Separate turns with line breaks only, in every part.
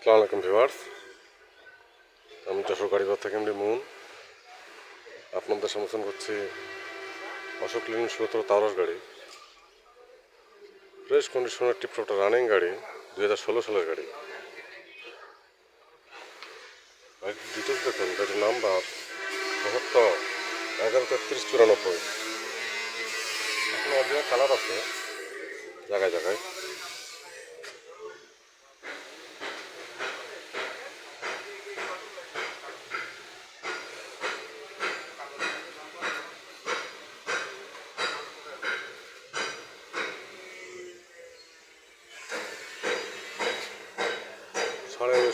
আসসালামু আলাইকুম আমি যশোর গাড়িঘর থেকে এমনি মুন। আপনাদের সমর্থন করছি অশোক লিন সতেরো তারস গাড়ি। ফ্রেশ কন্ডিশনের টিপটপটা রানিং গাড়ি, দুই হাজার ষোলো সালের গাড়ি। গাড়ির ডিটেলস দেখুন, গাড়ির নাম্বার বহত্তর, এগারো তেত্রিশ চুরানব্বই। এখন অরিজিনাল কালার আছে, জায়গায় জায়গায়।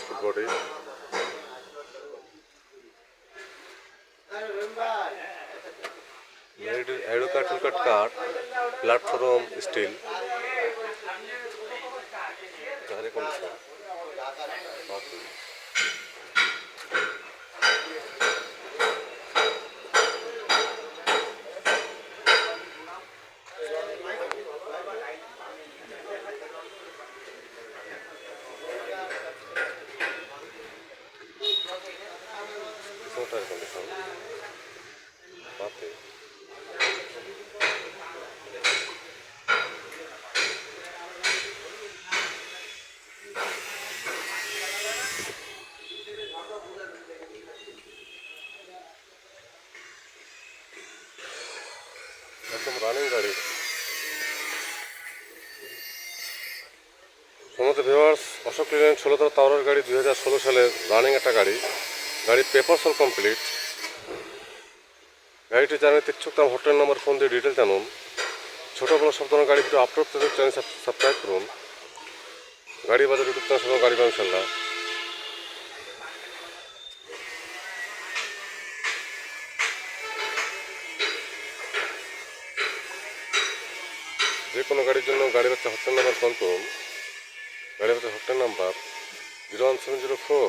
সাড়ে উনিশ ফুট বডি কাঠ প্ল্যাটফর্ম স্টিল গাড়ি কন্ডিশন পিছনটার কন্ডিশন বাতে একদম রানিং গাড়ি সমস্ত ভিউয়ার্স অশোক লিলেন ষোলো তার তাওয়ার গাড়ি দুই সালের রানিং একটা গাড়ি। গাড়ির পেপার সল কমপ্লিট গাড়িটি জানাতে ইচ্ছুক তার হোটেল নাম্বার ফোন দিয়ে ডিটেল জানুন। ছোটো বড় সব ধরনের গাড়ি আপলোড চ্যানেল সাবস্ক্রাইব করুন। গাড়ি বাজার ইউটিউব চ্যানেল সঙ্গে গাড়ি ইনশাল্লাহ যে কোনো গাড়ির জন্য গাড়ি বাচ্চা হোটেল নাম্বার কল করুন। গাড়ি বাচ্চা hotel number zero one seven zero four